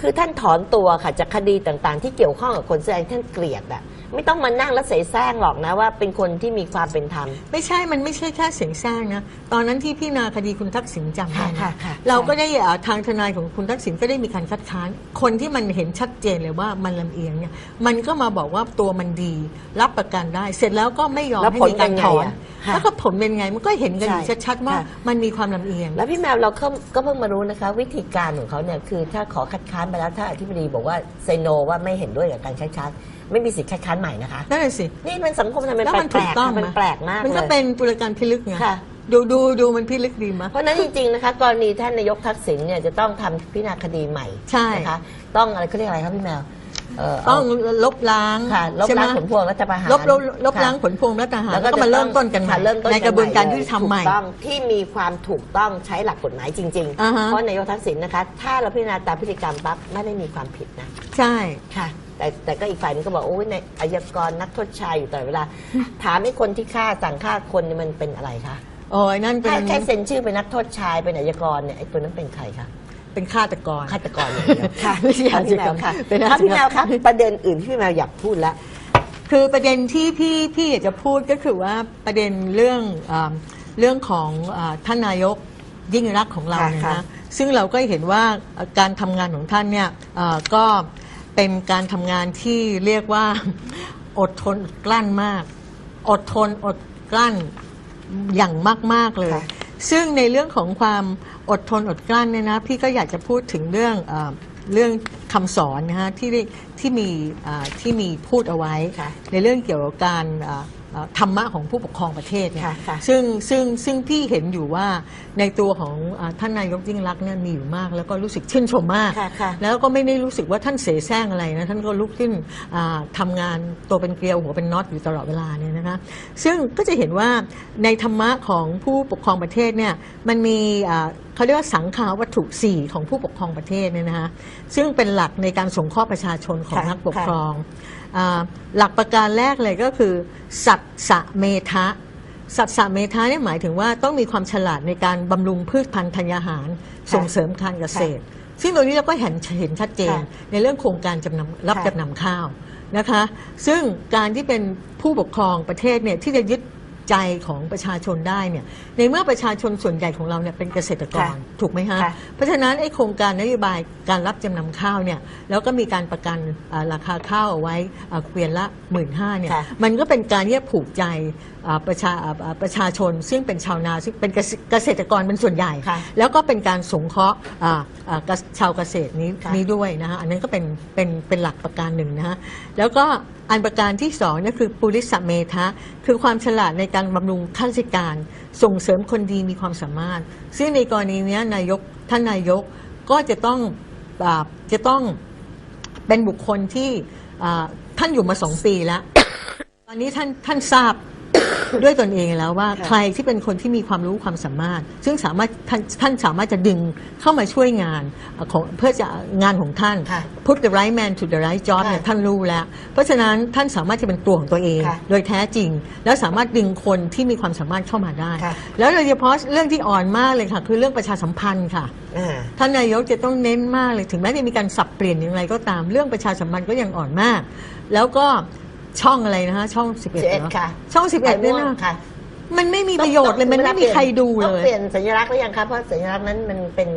คือท่านถอนตัวค่ะจากคดีต่างๆ ที่เกี่ยวข้องกับคนแสดงท่านเกลียดอะไม่ต้องมานั่งแล้วเสแสร้งหรอกนะว่าเป็นคนที่มีความเป็นธรรม ไม่ใช่ มันไม่ใช่แค่เสียงแซงนะ ตอนนั้นที่พี่นาคดีคุณทักษิณจำได้ค่ะนะค่ะเราก็ได้อ่าทางทนายของคุณทักษิณก็ได้มีการคัดค้าน คนที่มันเห็นชัดเจนเลยว่ามันลำเอียงเนี่ย มันก็มาบอกว่าตัวมันดี รับประกันได้ เสร็จแล้วก็ไม่ยอมแล้วให้ผลมีการถอนเป็นไงอะค่ะแล้วก็ผลเป็นไงมันก็เห็นกันอยู่ใช่ชัดๆว่าค่ะ มันมีความลำเอียง แล้วพี่แมวเราก็ก็เพิ่งมารู้นะคะ วิธีการของเขาเนี่ยคือถ้าขอคัดค้านไปแล้วถ้าอธิบดีบอกว่าเซโนว่าไม่เห็นด้วยกับการคัดค้านไม่มีสิทธิ์คัดค้านใหม่นะคะ นั่นแหละสิ นี่เป็นสังคมทำไมแล้วแปมันลถูกกๆต้องค่ะมันไหแปลกมากมันก็เลย เป็นตุลาการพิลึกไงค่ะ ดูดูดูมันพิลึกดีมั้ย เพราะฉะนั้นจริงๆนะคะกรณีท่านนายกทักษิณเนี่ยจะต้องทำพิจารณาคดีใหม่ใช่นะคะ ต้องอะไรเขาเรียกอะไรครับพี่แมวเต้องลบล้างค่ะลบใช่ไหมล้างผลพวงรัฐประหารลบลบลบค่ะล้างผลพวงรัฐประหารแล้วแล้วก็จะมาเริ่มต้นกันใหม่ค่ะเริ่มต้นในกระบวนการใหม่ยุติธรรมใหม่ถูกต้องที่มีความถูกต้องใช้หลักกฎหมายจริงอ่าฮะๆเพราะนายกทักษิณนะคะ ถ้าเราพิจารณาตามพฤติกรรมปั๊บไม่ได้มีความผิดนะ ใช่ค่ะแต่แต่ก็อีกฝ่ายหนึงก็บอกโอ้ยในอายกรนักโทษชายอยู่ตลอดเวลา ถามไอ้คนที่ฆ่าสั่งฆ่าคนเนี่ยมันเป็นอะไรคะโอ้ยนั่นเป็แค่นแค่เซ็นชื่อเป็นนักโทษชายเป็นอายกรเนี่ยไอ้ตัวนั้นเป็นใครคะ เป็นฆาตกร ฆาตกรอย่างเดียวค่ะไม่ใช่ค่ะพี่แมวค่ะเป็นค่ะพี่แมวฆาคะตกรประเด็นอื่นที่พี่แมวอยากพูดแล้ว คือประเด็นที่พี่พี่อยากจะพูดก็คือว่าประเด็นเรื่องอ่าเรื่องของอาท่านนายกยิ่งรักษณ์ของเราค่ะเนี่ยค่ะ นะซึ่งเราก็เห็นว่าการทำงานของท่านเนี่ยอ่าก็เป็นการทำงานที่เรียกว่า อดทนอดกลั้นมาก อดทนอดกลั้นอย่างมาก ๆ เลย ค่ะ ซึ่งในเรื่องของความอดทนอดกลั้นเนี่ยนะพี่ก็อยากจะพูดถึงเรื่องเออเรื่องคำสอนนะฮะที่ได้ที่มีอ่าที่มีพูดเอาไว้ค่ะในเรื่องเกี่ยวกับการอ่าอ่า ธรรมะของผู้ปกครองประเทศเนี่ยค่ะค่ะซึ่งซึ่งซึ่งพี่เห็นอยู่ว่าในตัวของอาท่านนายกยิ่งรักษณ์เนี่ยมีอยู่มาก แล้วก็รู้สึกชื่นชมมากค่ะค่ะแล้วก็ไม่ได้รู้สึกว่าท่านเสแสร้งอะไรนะท่านก็ลุกขึ้นอ่าทำงานตัวเป็นเกลียวหัวเป็นน็อตอยู่ตลอดเวลาเนี่ยนะคะซึ่งก็จะเห็นว่าในธรรมะของผู้ปกครองประเทศเนี่ยมันมีอ่าเขาเรียกว่าสังขาวัตถุ4ของผู้ปกครองประเทศเนี่ยนะคะซึ่งเป็นหลักในการสงเคราะห์ประชาชนของค่ะนักปกค่ะครองอ่า หลักประการแรกเลยก็คือสัตสะเมทะสัตสะเมทะเนี่ยหมายถึงว่าต้องมีความฉลาดในการบำรุงพืชพันธุ์ธัญญาหาร ส่งเสริมการเกษตร ซึ่งตรงนี้เราก็เห็นเห็นชัดเจนค่ะในเรื่องโครงการจำนำรับค่ะจำนำข้าวนะคะ ซึ่งการที่เป็นผู้ปกครองประเทศเนี่ยที่จะยึด ใจของประชาชนได้เนี่ยในเมื่อประชาชนส่วนใหญ่ของเราเนี่ยเป็นเกษตรกรค่ะถูกไหมฮะค่ะเพราะฉะนั้นไอ้โครงการนโยบายการรับจำนำข้าวเนี่ยแล้วก็มีการประกันอ่าราคาข้าวเอาไว้อ่าเกวียนละหมื่นห้าเนี่ยค่ะ มันก็เป็นการที่จะผูกใจอ่าประชาอ่าอ่าประชาชนซึ่งเป็นชาวนาซึ่งเป็นเกษเกษตรกรเป็นส่วนใหญ่ ค่ะแล้วก็เป็นการสงเคราะห์อ่าอ่าเกษชาวเกษตรนี้ค่ะ นี้ด้วยนะคะอันนั้นก็เป็นเป็นเป็นหลักประการหนึ่งนะคะแล้วก็อันประการที่สองเนี่ยคือปุริสเมทะคือความฉลาดในการบำรุงข้าราชการส่งเสริมคนดีมีความสามารถ ซึ่งในกรณีนี้นายกท่านนายกก็จะต้องอจะต้องเป็นบุคคลที่ท่านอยู่มาสองปีแล้ว ตอนนี้ท่านท่านทราบ ด้วยตนเองแล้วว่าค่ะใครที่เป็นคนที่มีความรู้ความสามารถ ซึ่งสามารถท่านท่านสามารถจะดึงเข้ามาช่วยงานเอ่อของเพื่อจะงานของท่านค่ะ put the right man to the right job ค่ะเนี่ยท่านรู้แล้ว เพราะฉะนั้นท่านสามารถจะเป็นตัวของตัวเองค่ะโดยแท้จริง แล้วสามารถดึงคนที่มีความสามารถเข้ามาได้ค่ะแล้วโดยเฉพาะเรื่องที่อ่อนมากเลยค่ะ คือเรื่องประชาสัมพันธ์ค่ะอ่าท่านนายกจะต้องเน้นมากเลยถึงแม้จะมีการสับเปลี่ยนอย่างไรก็ตามเรื่องประชาสัมพันธ์ก็ยังอ่อนมาก แล้วก็ ช่องอะไรนะฮะช่อง11เหรอ11ค่ะช่อง11เนี่ยนะค่ะมันไม่มีประโยชน์เลยมันไม่มีใครดูเลต้องย เปลี่ยนสัญลักษณ์หรือยังคะเพราะสัญลักษณ์นั้นมันเป็น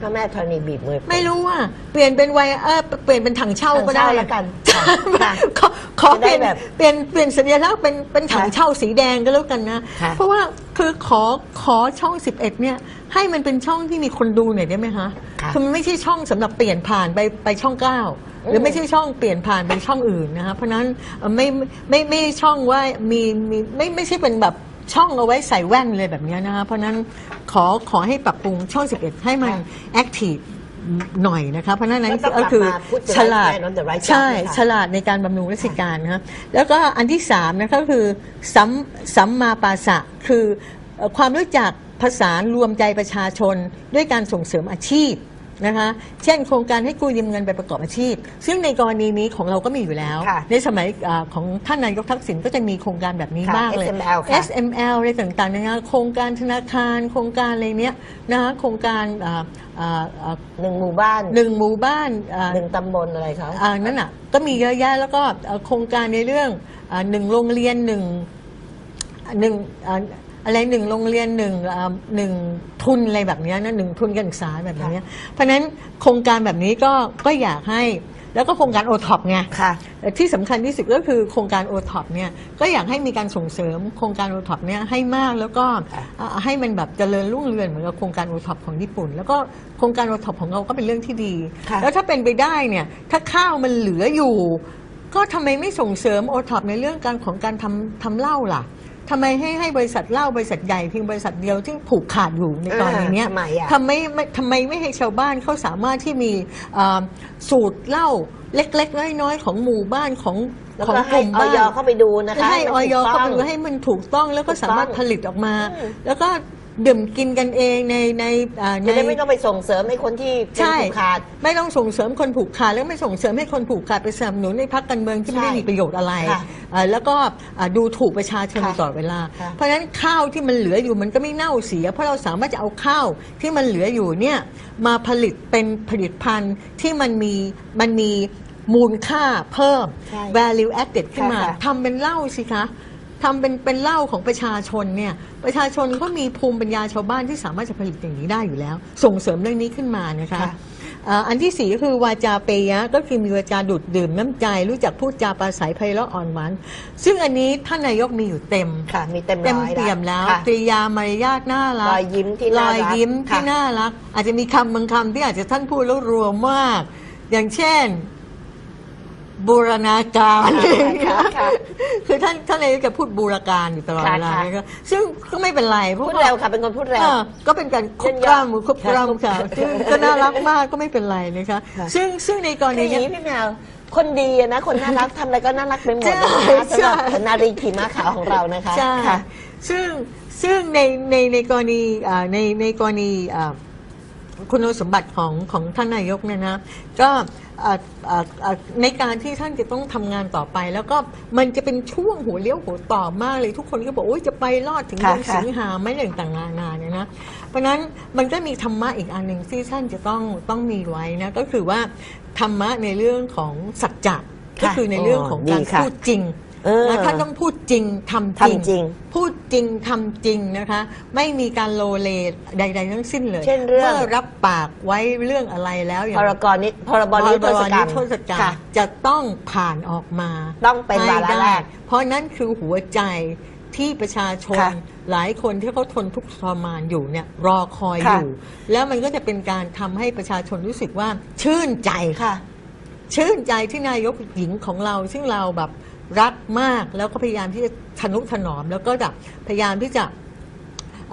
พระแม่ธรณีบีบมือ ไม่รู้อะเปลี่ยนเป็นวัยเออเปลี่ยนเป็นถังเช่าก็ได้ถังเช่าแล้วกันค่ะค่ะขอขอเปลี่ยนจะได้แบบเปลี่ยนเปลี่ยนสัญลักษณ์เป็นเป็นถังค่ะเช่าสีแดงก็แล้วกันนะ ค่ะเพราะว่าคือขอขอช่อง 11 เนี่ย ให้มันเป็นช่องที่มีคนดูหน่อยได้ไหมคะค่ะคือมันไม่ใช่ช่องสำหรับเปลี่ยนผ่านไปไปช่องเก้า หรือไม่ใช่ช่องเปลี่ยนผ่านไปช่องอื่นนะคะเพราะฉะนั้นเอ่อไม่ไม่ไม่ไม่ช่องว่ามีมีไม่ไม่ใช่เป็นแบบช่องเอาไว้ใส่แว่นเลยแบบเนี้ยนะคะเพราะฉะนั้นขอขอให้ปรับปรุงช่อง 11 ให้มันค่ะแอคทีฟหน่อยนะคะเพราะฉะนั้นก็ต้องก็คือกลับมา put the ฉลาด right man on the right job ใช่นะคะฉลาดในการบำรุงราชการนะฮะแล้วก็อันที่สามนะคะก็คือสัมสัมมาปาสะคือเอ่อความรู้จักภาษารวมใจประชาชนด้วยการส่งเสริมอาชีพ นะคะเช่นโครงการให้กู้ยืมเงินไปประกอบอาชีพ ซึ่งในกรณีนี้ของเราก็มีอยู่แล้ว ค่ะในสมัยอาของท่านนายกทักษิณก็จะมีโครงการแบบนี้ค่ะบ้างเลย SML ค่ะ SML อะไรต่างๆนะคะโครงการธนาคาร โครงการอะไรเนี้ยนะคะโครงการอ่าอ่าอ่าหนึ่งหมู่บ้านหนึ่งหมู่บ้านอ่าหนึ่งตำบลอะไรคะ อ่านั่นอะก็มีเยอะแยะแล้วก็เอ่อโครงการในเรื่องอาหนึ่งโรงเรียนหนึ่งหนึ่งอ่า อะไรหนึ่งโรงเรียนหนึ่งอ่าหนึ่งทุนอะไรแบบเนี้ยนะหนึ่งทุนการศึกษาแบบเนี้ยเพราะฉะนั้นโครงการแบบนี้ก็ก็อยากให้แล้วก็โครงการโอท็อปไง ค่ะแต่ที่สำคัญที่สุดก็คือโครงการโอท็อปเนี่ยก็อยากให้มีการส่งเสริมโครงการโอท็อปเนี่ยให้มากแล้วก็ค่ะอ่าให้มันแบบเจริญรุ่งเรืองเหมือนกับโครงการโอท็อปของญี่ปุ่น แล้วก็โครงการโอท็อปของเราก็เป็นเรื่องที่ดี ค่ะแล้วถ้าเป็นไปได้เนี่ยถ้าข้าวมันเหลืออยู่ ก็ทำไมไม่ส่งเสริมโอท็อปในเรื่องการของการทำทำเหล้าล่ะทำไมให้ให้บริษัทเหล้าบริษัทใหญ่เพียงบริษัทเดียวที่ผูกขาดอยู่ในกรณีเนี้ยทำไมอะทำไมไม่ทำไมไม่ให้ชาวบ้านเขาสามารถที่มีอ่าสูตรเหล้าเล็ก ๆ น้อย ๆ ของหมู่บ้านของแล้วของก็กให้ลุ่มออบ้านยเข้าไปดูนะคะให้อมันอยถูกเข้าต้ไปงดูให้มันถูกต้องแล้วก็ถูกต้องสามารถผลิตออกมา อืมแล้วก็ ดื่มกินกันเองในในอ่าใน จะได้ไม่ต้องไปส่งเสริมให้คนที่เป็นใช่ ผูกขาด ไม่ต้องส่งเสริมคนผูกขาดแล้วไม่ส่งเสริมให้คนผูกขาดไปสนับสนุนในพักการเมืองที่ไม่ได้ใช่มีประโยชน์อะไรค่ะอ่าแล้วก็อ่าดูถูกประชาชนค่ะตลอดเวลา ค่ะเพราะฉะนั้นข้าวที่มันเหลืออยู่มันก็ไม่เน่าเสีย เพราะเราสามารถจะเอาข้าวที่มันเหลืออยู่เนี่ยมาผลิตเป็นผลิตภัณฑ์ที่มันมีมันมีมูลค่าเพิ่ม ใช่ value added ขึ้นมาค่ะค่ะ ทำเป็นเหล้าสิคะ ทำเป็นเป็นเหล้าของประชาชนเนี่ยประชาชนก็มีภูมิปัญญาชาวบ้านที่สามารถจะผลิตอย่างนี้ได้อยู่แล้ว ส่งเสริมเรื่องนี้ขึ้นมานะคะค่ะอ่าอันที่สี่ก็คือวาจาเปยะก็คือมีวาจาดุดดื่มน้ำใจ รู้จักพูดจาปราศัยไพเราะอ่อนหวานซึ่งอันนี้ท่านนายกมีอยู่เต็ม ค่ะ มีเต็มเต็มร้อยเปี่ยมแล้วค่ะ กริยามารยาทน่ารักรอยยิ้มที่รน่าอยรักยิ้มที่ค่ะน่ารัก อาจจะมีคำบางคำที่อาจจะท่านพูดแล้วรัวมาก อย่างเช่น บูรณาการค่ะค่ะคือท่านท่านนายกจะพูดบูรการอยู่ตลอดค่ะเวลาค่ะ นะคะซึ่งก็ไม่เป็นไรเพราะพูดว่า เร็วค่ะเป็นคนพูดเร็วเออก็เป็นการคบเยินยอกล้ามคบกล้ามค่ะค่ะซึ่งก็น่ารักมากก็ไม่เป็นไรนะคะค่ะ ซึ่งซึ่งในกรคือณีอย่างเนี้นี้ยพี่แมวคนดีอะนะ คนน่ารักทำอะไรก็น่ารักไปหมดนะคะใช่ สำหรับนารีขี่ม้าขาวของเรานะคะใช่ค่ะ ซึ่งซึ่งในในในกรณีอ่าในในกรณีอ่า คุณสมบัติของของท่านนายกเนี่ยนะก็อ่าอ่าอ่าในการที่ท่านจะต้องทำงานต่อไป แล้วก็มันจะเป็นช่วงหัวเลี้ยวหัวต่อมากเลยทุกคนก็บอกโอ้ยจะไปรอดถึงค่ะเดือนค่ะสิงหาไหม่เรื่องต่างๆนานาเนี่ยนะเพราะฉะนั้นมันก็มีธรรมะอีกอันหนึ่งที่ท่านจะต้องต้องมีไว้นะก็คือว่าธรรมะในเรื่องของสัจจะก็คือในเรื่องของการดีค่ะพูดจริง เออนะท่านต้องพูดจริงทำทำจริงพูดจริงทำจริงนะคะ ไม่มีการโลเลใด ๆ ทั้งสิ้นเลยเช่นเรื่อง มื่อรับปากไว้เรื่องอะไรแล้วอย่างพรกรนิพรบนิรโทษกรรมพโทษกรรมค่ะจะต้องผ่านออกมาต้องเป็นวาระให้ได้แรกเพราะนั่นคือหัวใจที่ประชาชน ค่ะหลายคนที่เขาทนทุกข์ทรมานอยู่เนี่ยรอคอยค่ะอยู่ แล้วมันก็จะเป็นการทำให้ประชาชนรู้สึกว่าชื่นใจ ค่ะ ชื่นใจที่นายกหญิงของเรา ซึ่งเราแบบ รักมากแล้วก็พยายามที่จะทนุถนอม แล้วก็จะพยายามที่จะ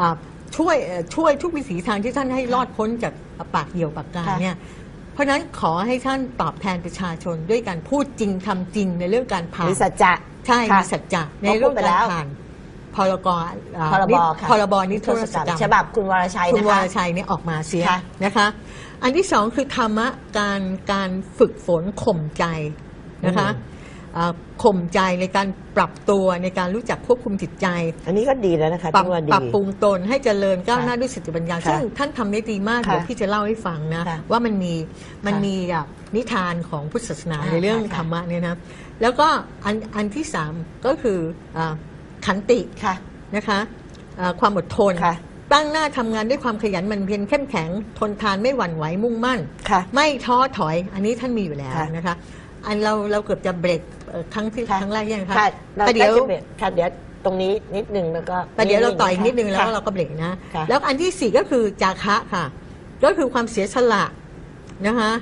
อ่าช่วยเอ่อช่วยทุกวิถีทางที่ท่านให้รอดพ้นจากปากเหี่ยวปากกาค่ะ เนี่ยเพราะฉะนั้นขอให้ท่านตอบแทนประชาชนด้วยการพูดจริงทำจริงในเรื่องการผ่านมีสัจจะ ใช่ค่ะมีสัจจะในเขาพูดเรื่องไปกาแล้รวผ่านพรกอ่าพรบนิค่ะ พรบนิรโทษกรรมฉบับคุณวรชัยคุณนะวคะ รชัยเนี่ยออกมาเสียค่ะ นะคะ อันที่สองคือธรรมะการการฝึกฝนข่มใจนะคะอ่า ข่มใจในการปรับตัวในการรู้จักควบคุมจิตใจ อันนี้ก็ดีแล้วนะคะปรับที่ว่าดี ปรับปรุงตนให้เจริญก้าวหน้าค่ะด้วยสติปัญญา ค่ะซึ่งท่านทำได้ดีมาก ค่ะเดี๋ยวพี่จะเล่าให้ฟังนะ ค่ะว่ามันมีมันค่ะมีอะนิทานของพุทธศาสนาอ่าในเรื่องค่ะธรรมะเนี่ยนะแล้วก็อันอันที่สามก็คืออาขันติค่ะนะคะอ่าความอดทน ค่ะ ตั้งหน้าทำงานด้วยความขยันหมันเพียรเข้มแข็ง ทนทานไม่หวั่นไหวมุ่งมั่น ค่ะ ไม่ท้อถอย อันนี้ท่านมีอยู่แล้วค่ะ นะคะ อันเราเราเกือบจะเบรกเอ่อครั้งที่ค่ะ ครั้งแรกยังคะค่ะเราแต่เดี๋ยวใกล้จะเบรกค่ะเดี๋ยวตรงนี้นิดนึงแล้วก็แต่เดี๋ยวเราต่ออีกนิดนึงแล้วค่ะ เราก็เบรกนะ ค่ะ แล้วอันที่สี่ก็คือจาคะค่ะ ก็คือความเสียสละนะคะ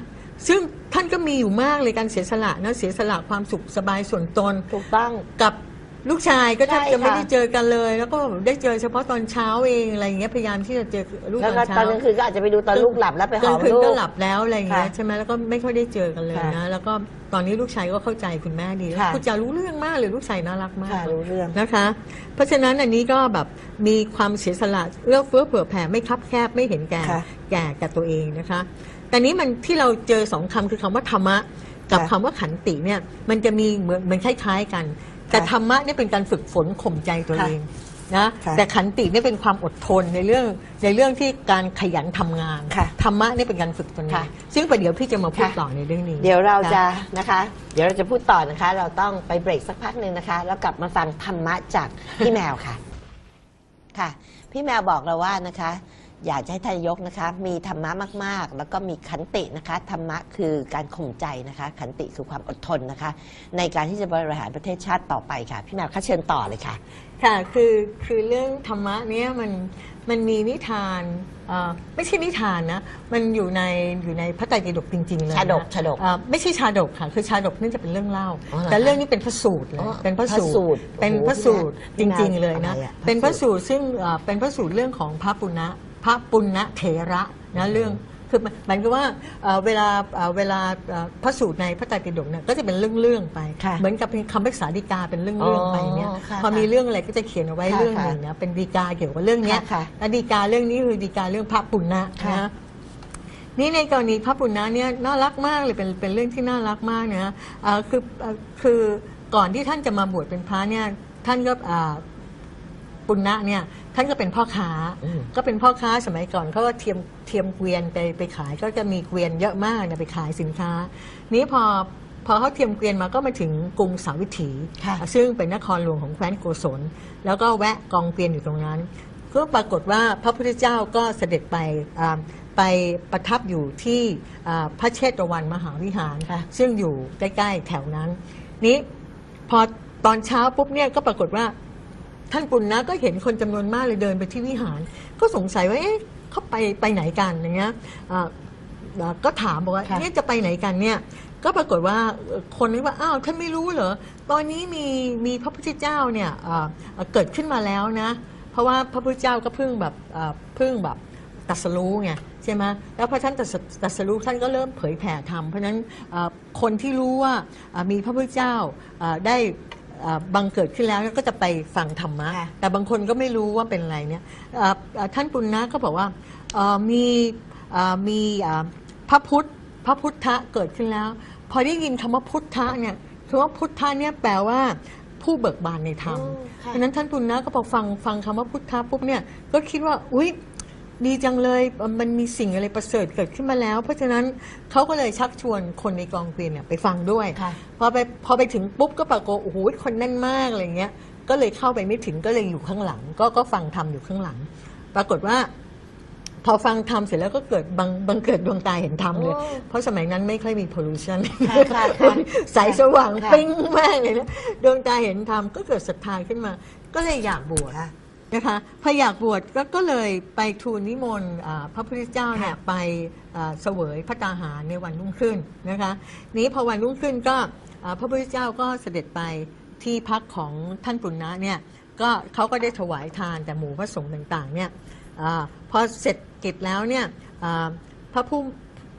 ซึ่งท่านก็มีอยู่มากเลยการเสียสละนะเสียสละความสุขสบายส่วนตน ถูกต้อง กับ ลูกชายก็แทบใช่จะไม่ค่ะ ได้เจอกันเลย แล้วก็ได้เจอเฉพาะตอนเช้าเองอะไรอย่างเงี้ยพยายามที่จะเจอลูกแล้วตก็อนเช้าตอนกลางคืนก็อาจจะไปดูตอนลูกหลับแล้วไปหกอลางมคืนลูก็กหลับแล้วอะไรอย่างเงี้ยค่ะใช่ไหมแล้วก็ไม่ค่อยได้เจอกันเลยค่ะนะแล้วก็ตอนนี้ลูกชายก็เข้าใจคุณแม่ดีค่ะพูดจารู้เรื่องมากเลยลูกชายน่ารักมาก ค่ะรู้เรื่อง นะคะ เพราะฉะนั้นอันนี้ก็แบบมีความเสียสละเอื้อเฟื้อเผื่อแผ่ไม่คับแคบไม่เห็นแก่ค่ะแก่กับตัวเองนะคะ แต่นี้มันที่เราเจอสองคำคือคำว่าธรรมะ กับค่ะ คำว่าขันติเนี่ยมันจะมีเหมือนเหมือนคล้ายๆกัน แต่ค่ะธรรมะเนี่ยเป็นการฝึกฝนข่มใจตัวค่ะเองนะค่ะแต่ขันติเนี่ยเป็นความอดทนในเรื่องในเรื่องที่การขยันทำงานค่ะธรรมะเนี่ยเป็นการฝึกตนเองค่ะซึ่งประเดี๋ยวพี่จะมาพูดค่ะต่อในเรื่องนี้ เดี๋ยวเราจะค่นะคะ เดี๋ยวเราจะพูดต่อนะคะ เราต้องไปเบรกสักพักหนึ่งนะคะ แล้วกลับมาฟังธรรมะจากพี่แมวค่ะ ค่ะ พี่แมวบอกเราว่านะคะ อยากจะให้ทานนายกนะคะ มีธรรมะมาก ๆ แล้วก็มีขันตินะคะธรรมะคือการข่มใจนะคะ ขันติคือความอดทนนะคะ ในการที่จะบริหารประเทศชาติต่อไปค่ะ พี่แมวคะเชิญต่อเลยค่ะ ค่ะคือคือเรื่องธรรมะเนี่ยมันมันมีนิทานเอ่อไม่ใช่นิทานนะ มันอยู่ในอยู่ในพระไตรปิฎกจริง ๆ เลยนะชาดกชาดกเอ่อไม่ใช่ชาดกค่ะ คือชาดกนี่จะเป็นเรื่องเล่าอ๋อเหรอแต่เรื่องนี้เป็นพระสูตรเลยอ๋อเป็นพระสูพระสูตตรรเป็นโอ้โหพระสูตรพี่จแมวริง ๆ เลยนะอะไรอะเป็นพพระระสูสูตตรรซึ่งเอ่อเป็นพระสูตรเรื่องของพระปุณณะ พระปุณณเถระนะเรื่องคือมันหมายก็ว่าเอ่อเวลาเอ่อเวลาเอ่อพระสูตรในพระไตรปิฎกเนี่ยก็จะเป็นเรื่องๆไปค่ะเหมือนกับเป็นคำพิพากษาฎีกาเป็นเรื่องๆไปเนี่ยอ๋อค่ะพอมีเรื่องอะไรก็จะเขียนเอาไว้ค่ะเรื่องหนึ่งนะเป็นฎีกาเกี่ยวกับเรื่องเนี้ยค่ะค่ะและฎีกาเรื่องนี้คือฎีกาเรื่องพระปุณณะค่ะนะนี่ในกรณีพระปุณณะเนี่ยน่ารักมากเลยเป็นเป็นเรื่องที่น่ารักมากนะเอ่อคือเอ่อคือก่อนที่ท่านจะมาบวชเป็นพระเนี่ยท่านก็อ่าปุณณะเนี่ย ท่านก็เป็นพ่อค้า อืม ก็เป็นพ่อค้าสมัยก่อนเขาก็เทียมเทียมเกวียนไปไปขาย ก็จะมีเกวียนเยอะมากเนี่ยไปขายสินค้า นี้พอพอเขาเทียมเกวียนมาก็มาถึงกรุงสาวิถี ค่ะ ซึ่งเป็นนครหลวงของแคว้นโกศล แล้วก็แวะกองเกวียนอยู่ตรงนั้น ก็ปรากฏว่าพระพุทธเจ้าก็เสด็จไปอ่าไปประทับอยู่ที่อ่าพระเชตวันมหาวิหาร ค่ะ ซึ่งอยู่ใกล้ ๆ แถวนั้น นี้พอตอนเช้าปุ๊บเนี่ยก็ปรากฏว่า ท่านปุณณะก็เห็นคนจำนวนมากเลยเดินไปที่วิหาร ก็สงสัยว่าเอ๊ะเขาไปไปไหนกันอย่างเงี้ยอ่าอ่าก็ถามบอกว่าค่ะเนี่ยจะไปไหนกันเนี่ยก็ปรากฏว่าเอ่อคนนึกว่าอ้าวท่านไม่รู้เหรอตอนนี้มีมีพระพุทธเจ้าเนี่ยอ่าอ่าเกิดขึ้นมาแล้วนะ เพราะว่าพระพุทธเจ้าก็เพิ่งแบบอ่าเพิ่งแบบตรัสรู้ไงใช่ไหมแล้วพอท่านตรัสตรัสรู้ท่านก็เริ่มเผยแผ่ธรรมเพราะฉะนั้นอ่าคนที่รู้ว่าอ่ามีพระพุทธเจ้าอ่าได้ อ่าบังเกิดขึ้นแล้วก็จะไปฟังธรรมะ ค่ะ แต่บางคนก็ไม่รู้ว่าเป็นอะไรเนี่ยอ่าอ่าท่านปุณณะก็บอกว่าเอ่อมีอ่ามีอ่าพระพุทธพระพุทธะเกิดขึ้นแล้ว พอได้ยินคำว่าพุทธะเนี่ยคำว่าพุทธะเนี่ยแปลว่าผู้เบิกบานในธรรม อืมเพค่ะราะฉะนั้นท่านปุณณะก็พอฟังฟังคำว่าพุทธะปุ๊บเนี่ยก็คิดว่าอุ้ย ดีจังเลยมันมีสิ่งอะไรประเสริฐเกิดขึ้นมาแล้ว เพราะฉะนั้นเขาก็เลยชักชวนคนในกองเกวียนเนี่ยไปฟังด้วยค่ะพอไปพอไปถึงปุ๊บก็ปรากฏโอ้โหคนแน่นมากอะไรเงี้ยก็เลยเข้าไปไม่ถึงก็เลยอยู่ข้างหลัง ก็ก็ฟังทำอยู่ข้างหลัง ปรากฏว่า พอฟังทำเสร็จแล้วก็เกิดบังบังเกิดดวงตาเห็นธรรมเลยโอ้เพราะสมัยนั้นไม่ค่อยมี pollution ค่ะค่ะค่ะสายสว่างค่ะปิ้งมากเลยนะดวงตาเห็นธรรมก็เกิดศรัทธาขึ้นมา ก็เลยอยากบวชค่ะ นะคะพออยากบวชก็ก็เลยไปทูลนิมนต์อ่าพระพุทธเจ้าเนี่ยไปอ่าเสวยพระตาหารในวันรุ่งขึ้นนะคะนี้พอวันรุ่งขึ้นก็อ่าพระพุทธเจ้าก็เสด็จไปที่พักของท่านปุณณะเนี่ยก็เขาก็ได้ถวายทานแต่หมู่พระสงฆ์ต่างๆเนี่ยอาพอเสร็จกิจแล้วเนี่ยอ่าพระผู้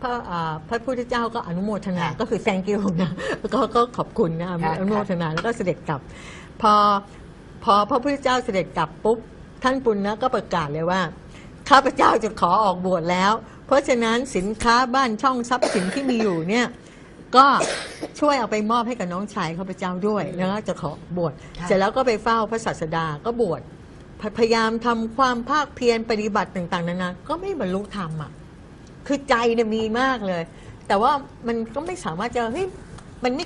พระอ่าพระพุทธเจ้าก็อนุโมทนาค่ะก็คือ thank you นะก็ก็ขอบคุณนะค่ะอนุโมทนาแล้วก็เสด็จกลับ พอ พอพระพุทธเจ้าเสด็จกลับปุ๊บ ท่านปุณณะก็ประกาศเลยว่า ข้าพเจ้าจะขอออกบวชแล้ว เพราะฉะนั้นสินค้าบ้านช่องทรัพย์สินที่มีอยู่เนี่ยก็ช่วยเอาไปมอบให้กับน้องชายข้าพเจ้าด้วยนะจะขอบวชค่ะเสร็จแล้วก็ไปเฝ้าพระศาสดาก็บวชพพยายามทำความภาคเพียรปฏิบัติต่างๆนานาก็ไม่บรรลุธรรมอะคือใจเนี่ยมีมากเลย แต่ว่ามันก็ไม่สามารถจะเฮ้ยมันไม่